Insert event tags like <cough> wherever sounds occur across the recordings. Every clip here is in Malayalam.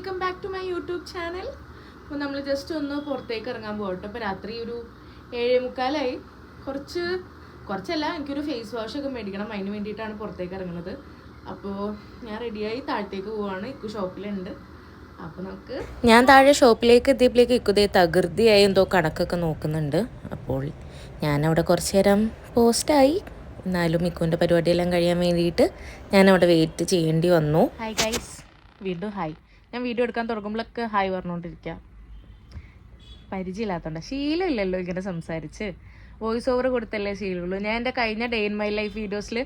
Welcome back to my YouTube channel അപ്പോൾ നമ്മൾ ജസ്റ്റ് ഒന്ന് പുറത്തേക്ക് ഇറങ്ങാൻ പോകട്ടെ. അപ്പോൾ രാത്രി ഒരു ഏഴേ മുക്കാലായി കുറച്ച് കുറച്ചല്ല എനിക്കൊരു ഫേസ് വാഷ് ഒക്കെ മേടിക്കണം. അതിന് വേണ്ടിയിട്ടാണ് പുറത്തേക്ക് ഇറങ്ങുന്നത്. അപ്പോൾ ഞാൻ റെഡിയായി താഴത്തേക്ക് പോവാണ്. ഇക്കു ഷോപ്പിലുണ്ട് അപ്പോൾ നമുക്ക് ഞാൻ താഴെ ഷോപ്പിലേക്ക് എത്തിയപ്പോഴേക്ക് ഇക്കുതേ തകൃതിയായി എന്തോ കണക്കൊക്കെ നോക്കുന്നുണ്ട്. അപ്പോൾ ഞാനവിടെ കുറച്ച് നേരം പോസ്റ്റായി. എന്നാലും ഇക്കുവിന്റെ പരിപാടിയെല്ലാം കഴിയാൻ വേണ്ടിയിട്ട് ഞാനവിടെ വെയിറ്റ് ചെയ്യേണ്ടി വന്നു. ഹായ് ഗൈസ് വീണ്ടും ഹായ് ഞാൻ വീഡിയോ എടുക്കാൻ തുടങ്ങുമ്പോഴൊക്കെ ഹായ് പറഞ്ഞുകൊണ്ടിരിക്കുക. പരിചയമില്ലാത്തതുകൊണ്ട് ശീലമില്ലല്ലോ ഇങ്ങനെ സംസാരിച്ച്. വോയിസ് ഓവർ കൊടുത്തല്ലേ ശീലമുള്ളൂ. ഞാൻ എന്റെ കഴിഞ്ഞ ഡേ ഇൻ മൈ ലൈഫ് വീഡിയോസിൽ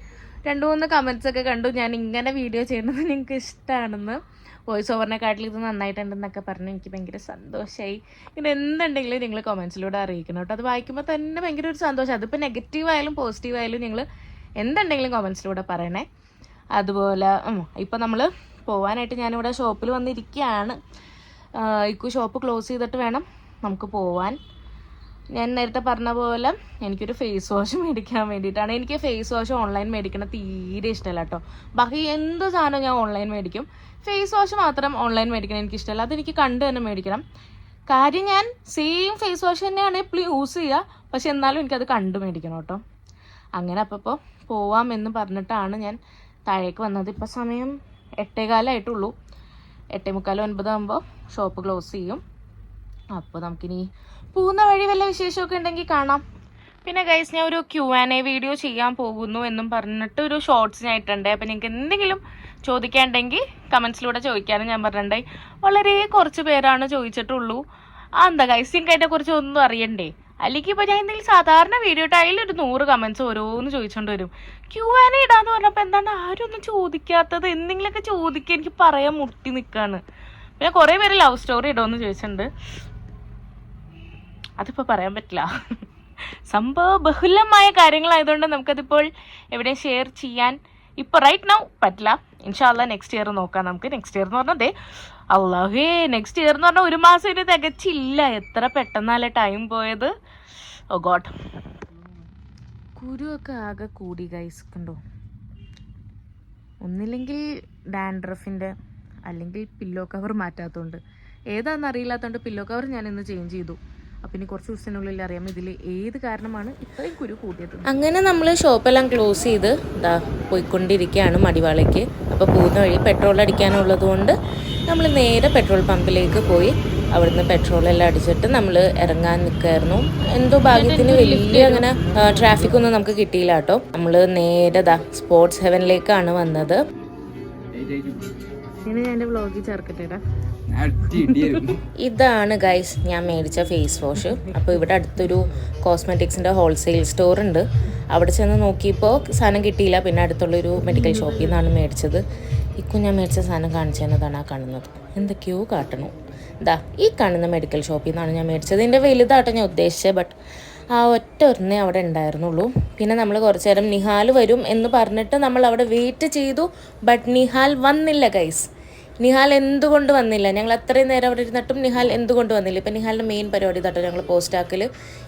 രണ്ട് മൂന്ന് കമൻസ് ഒക്കെ കണ്ടു. ഞാൻ ഇങ്ങനെ വീഡിയോ ചെയ്യുന്നത് നിങ്ങൾക്ക് ഇഷ്ടമാണെന്ന് വോയിസ് ഓവറിനെക്കാട്ടിൽ ഇത് നന്നായിട്ടുണ്ടെന്നൊക്കെ പറഞ്ഞു എനിക്ക് ഭയങ്കര സന്തോഷമായി ഇങ്ങനെ എന്തുണ്ടെങ്കിലും നിങ്ങൾ കമൻസിലൂടെ അറിയിക്കണം കേട്ടോ. അത് വായിക്കുമ്പോൾ തന്നെ ഭയങ്കര ഒരു സന്തോഷം. അതിപ്പോൾ നെഗറ്റീവ് ആയാലും പോസിറ്റീവ് ആയാലും നിങ്ങൾ എന്തുണ്ടെങ്കിലും കമൻസിലൂടെ പറയണേ. അതുപോലെ ഇപ്പം നമ്മൾ പോവാനായിട്ട് ഞാനിവിടെ ഷോപ്പിൽ വന്നിരിക്കുകയാണ്. ഇക്കു ഷോപ്പ് ക്ലോസ് ചെയ്തിട്ട് വേണം നമുക്ക് പോവാൻ. ഞാൻ നേരത്തെ പറഞ്ഞ പോലെ എനിക്കൊരു ഫേസ് വാഷ് <laughs> മേടിക്കാൻ വേണ്ടിയിട്ടാണ്. എനിക്ക് ഫേസ് വാഷ് ഓൺലൈൻ മേടിക്കണം തീരെ ഇഷ്ടമല്ല കേട്ടോ. ബാക്കി എന്ത് സാധനവും ഞാൻ ഓൺലൈൻ മേടിക്കും. ഫേസ് വാഷ് മാത്രം ഓൺലൈൻ മേടിക്കണം എനിക്കിഷ്ടമല്ല. അതെനിക്ക് കണ്ട് തന്നെ മേടിക്കണം. കാര്യം ഞാൻ സെയിം ഫേസ് വാഷ് തന്നെയാണ് എപ്പോഴും യൂസ് ചെയ്യുക പക്ഷെ എന്നാലും എനിക്കത് കണ്ട് മേടിക്കണം കേട്ടോ. അങ്ങനെ അപ്പോൾ പോവാം എന്ന് പറഞ്ഞിട്ടാണ് ഞാൻ താഴേക്ക് വന്നത്. ഇപ്പോൾ സമയം എട്ടേകാലായിട്ടുള്ളൂ. എട്ടേ മുക്കാൽ ഒൻപതാകുമ്പോൾ ഷോപ്പ് ക്ലോസ് ചെയ്യും. അപ്പോൾ നമുക്കിനി പോകുന്ന വഴി വല്ല വിശേഷമൊക്കെ ഉണ്ടെങ്കിൽ കാണാം. പിന്നെ ഗൈസ് ഞാൻ ഒരു ക്യു ആൻ എ വീഡിയോ ചെയ്യാൻ പോകുന്നു എന്നും പറഞ്ഞിട്ട് ഒരു ഷോർട്സ് ഞാൻ അപ്പം നിങ്ങൾക്ക് എന്തെങ്കിലും ചോദിക്കാണ്ടെങ്കിൽ കമൻസിലൂടെ ചോദിക്കാനും ഞാൻ പറഞ്ഞിട്ടുണ്ടായി വളരെ കുറച്ച് പേരാണ് ചോദിച്ചിട്ടുള്ളൂ. ആ എന്താ ഗൈസ് കുറിച്ച് ഒന്നും അറിയണ്ടേ? അല്ലെങ്കിൽ ഇപ്പോൾ ഞാൻ എന്തെങ്കിലും സാധാരണ വീഡിയോ ഇട്ട് അതിലൊരു നൂറ് കമൻസ് ഓരോന്ന് ചോദിച്ചുകൊണ്ട് വരും. ക്യു ആൻഡ് ഇടാന്ന് പറഞ്ഞപ്പോൾ എന്താണ് ആരും ഒന്നും ചോദിക്കാത്തത്? എന്തെങ്കിലുമൊക്കെ ചോദിക്കുക എനിക്ക് പറയാൻ മുട്ടി നിൽക്കുകയാണ് പിന്നെ കുറേ പേര് ലവ് സ്റ്റോറി ഇടുമെന്ന് ചോദിച്ചിട്ടുണ്ട് അതിപ്പോൾ പറയാൻ പറ്റില്ല. സംഭവ ബഹുലമായ കാര്യങ്ങളായതുകൊണ്ട് നമുക്കതിപ്പോൾ എവിടെ ഷെയർ ചെയ്യാൻ ഇപ്പോൾ റൈറ്റ് നൗ പറ്റില്ല. ഇൻഷാല്ല നെക്സ്റ്റ് ഇയർ നോക്കാം നമുക്ക്. നെക്സ്റ്റ് ഇയർ എന്ന് പറഞ്ഞാൽ ദേ അള്ളാഹേ നെക്സ്റ്റ് ഇയർ എന്ന് പറഞ്ഞാൽ ഒരു മാസം ഇനി തികച്ചില്ല. എത്ര പെട്ടെന്നല്ലേ ടൈം പോയത്? ഓ ഗോഡ് കുരുവൊക്കെ ആകെ കൂടി ഗൈസ് കണ്ടോ? ഒന്നില്ലെങ്കിൽ ഡാൻഡ്രഫിന്റെ അല്ലെങ്കിൽ പില്ലോ കവർ മാറ്റാത്തതുകൊണ്ട് ഏതാണെന്ന് അറിയില്ലാത്തതുകൊണ്ട് പില്ലോ കവർ ഞാൻ ഇന്ന് ചേഞ്ച് ചെയ്തു. അപ്പം ഇനി കുറച്ച് ദിവസത്തിനുള്ളിൽ അറിയാം ഇതിൽ ഏത് കാരണമാണ് ഇത്രയും കുരു കൂട്ടിയത് അങ്ങനെ നമ്മൾ ഷോപ്പെല്ലാം ക്ലോസ് ചെയ്ത് ഇതാ പോയിക്കൊണ്ടിരിക്കുകയാണ് മടിവാളയ്ക്ക്. അപ്പോൾ പോകുന്ന വഴി പെട്രോൾ അടിക്കാനുള്ളത് കൊണ്ട് നമ്മൾ നേരെ പെട്രോൾ പമ്പിലേക്ക് പോയി. അവിടുന്ന് പെട്രോൾ എല്ലാം അടിച്ചിട്ട് നമ്മൾ ഇറങ്ങാൻ നിൽക്കുമായിരുന്നു എന്തോ ഭാഗ്യത്തിന് വലിയ അങ്ങനെ ട്രാഫിക് ഒന്നും നമുക്ക് കിട്ടിയില്ല കേട്ടോ. നമ്മൾ നേരെ ദാ സ്പോർട്സ് ഹെവനിലേക്കാണ് വന്നത്. ഞാൻ എന്റെ വ്ളോഗിൽ ചേർക്കട്ടെ ഇതാണ് ഗൈസ് ഞാൻ മേടിച്ച ഫേസ് വാഷ് അപ്പോൾ ഇവിടെ അടുത്തൊരു കോസ്മെറ്റിക്സിന്റെ ഹോൾസെയിൽ സ്റ്റോർ ഉണ്ട്. അവിടെ ചെന്ന് നോക്കിയപ്പോൾ സാധനം കിട്ടിയില്ല. പിന്നെ അടുത്തുള്ളൊരു മെഡിക്കൽ ഷോപ്പിൽ നിന്നാണ് മേടിച്ചത്. ഇക്കും ഞാൻ മേടിച്ച സാധനം കാണിച്ചു തന്നതാണ് ആ കാണുന്നത്. എന്തൊക്കെയോ കാട്ടണു. ഇതാ ഈ കാണുന്ന മെഡിക്കൽ ഷോപ്പിൽ നിന്നാണ് ഞാൻ മേടിച്ചത്. ഇതിന്റെ വലുതാട്ടോ ഞാൻ ഉദ്ദേശിച്ചത് ബട്ട് ആ ഒറ്റ ഒരെണ്ണേ അവിടെ ഉണ്ടായിരുന്നുള്ളൂ. പിന്നെ നമ്മൾ കുറച്ച് നേരം നിഹാൽ വരും എന്ന് പറഞ്ഞിട്ട് നമ്മൾ അവിടെ വെയിറ്റ് ചെയ്തു. ബട്ട് നിഹാൽ വന്നില്ല ഗൈസ് നിഹാൽ എന്തുകൊണ്ട് വന്നില്ല? ഞങ്ങൾ അത്രയും നേരം അവിടെ ഇരുന്നിട്ടും നിഹാൽ എന്തുകൊണ്ട് വന്നില്ല? ഇപ്പം നിഹാലിന്റെ മെയിൻ പരിപാടി തട്ടോ ഞങ്ങൾ പോസ്റ്റ് ആക്കൽ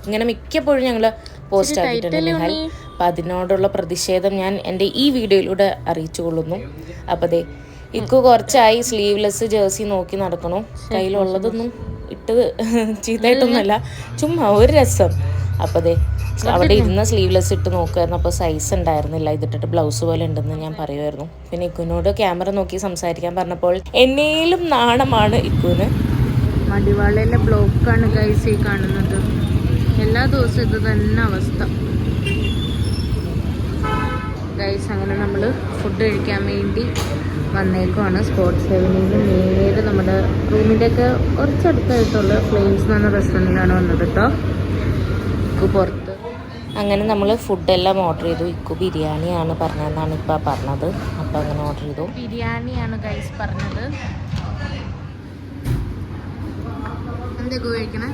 ഇങ്ങനെ മിക്കപ്പോഴും ഞങ്ങൾ പോസ്റ്റ് ആക്കിയിട്ടുണ്ട് നിഹാൽ. അപ്പം അതിനോടുള്ള പ്രതിഷേധം ഞാൻ എന്റെ ഈ വീഡിയോയിലൂടെ അറിയിച്ചു കൊള്ളുന്നു. അപ്പം അതെ ഇക്കു കുറച്ചായി സ്ലീവ്ലെസ് ജേഴ്സി നോക്കി നടക്കണു കയ്യിലുള്ളതൊന്നും ഇട്ട് ചീത്തയായിട്ടൊന്നുമല്ല. ചുമ്മാ ഒരു രസം. അപ്പോൾ അതെ അവിടെ ഇരുന്ന സ്ലീവ്ലെസ് ഇട്ട് നോക്കുമായിരുന്നു അപ്പോൾ സൈസ് ഉണ്ടായിരുന്നില്ല. ഇതിട്ടിട്ട് ബ്ലൗസ് പോലെ ഉണ്ടെന്ന് ഞാൻ പറയുമായിരുന്നു പിന്നെ ഇക്കുവിനോട് ക്യാമറ നോക്കി സംസാരിക്കാൻ പറഞ്ഞപ്പോൾ എന്നേലും നാണമാണ് ഇക്കുവിന്. മടിവാളയിലെ ബ്ലോക്കാണ് ഗൈസ് ഈ കാണുന്നത്. എല്ലാ ദിവസവും ഇത് തന്നെ അവസ്ഥ. ഗൈസ് അങ്ങനെ നമ്മൾ ഫുഡ് കഴിക്കാൻ വേണ്ടി വന്നേക്കുവാണ്. സ്പോർട്സ് സെവനിന്ന് നേരെ നമ്മുടെ റൂമിന്റെയൊക്കെ കുറച്ചടുത്തായിട്ടുള്ള ഫ്ലെയിംസ് എന്ന് പറഞ്ഞ റെസ്റ്റോറന്റിലാണ് വന്നത് കേട്ടോ ഇക്കു പുറത്ത്. അങ്ങനെ നമ്മൾ ഫുഡെല്ലാം ഓർഡർ ചെയ്തു. ഇക്കു ബിരിയാണിയാണ് പറഞ്ഞതെന്നാണ് ഇപ്പം പറഞ്ഞത്. അപ്പം അങ്ങനെ ഓർഡർ ചെയ്തു. ബിരിയാണിയാണ് ഗൈസ് പറഞ്ഞത്. എന്തൊക്കെ കഴിക്കണേ?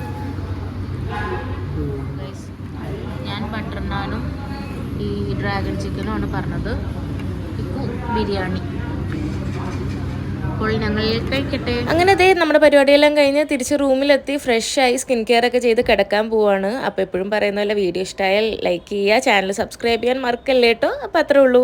ഞാൻ ബട്ടർ നാനും ഈ ഡ്രാഗൺ ചിക്കനും ആണ് പറഞ്ഞത്. ഇക്കു ബിരിയാണി. അപ്പോൾ ഞങ്ങൾ കഴിക്കട്ടെ. അങ്ങനെ ദേ നമ്മുടെ പരിപാടിയെല്ലാം കഴിഞ്ഞ് തിരിച്ച് റൂമിലെത്തി ഫ്രഷ് ആയി സ്കിൻ കെയർ ഒക്കെ ചെയ്ത് കിടക്കാൻ പോവാണ്. അപ്പോൾ എപ്പോഴും പറയുന്ന പോലെ വീഡിയോ ഇഷ്ടമായാൽ ലൈക്ക് ചെയ്യുക ചാനൽ സബ്സ്ക്രൈബ് ചെയ്യാൻ മറക്കല്ലേ കേട്ടോ അപ്പോൾ അത്രേ ഉള്ളൂ.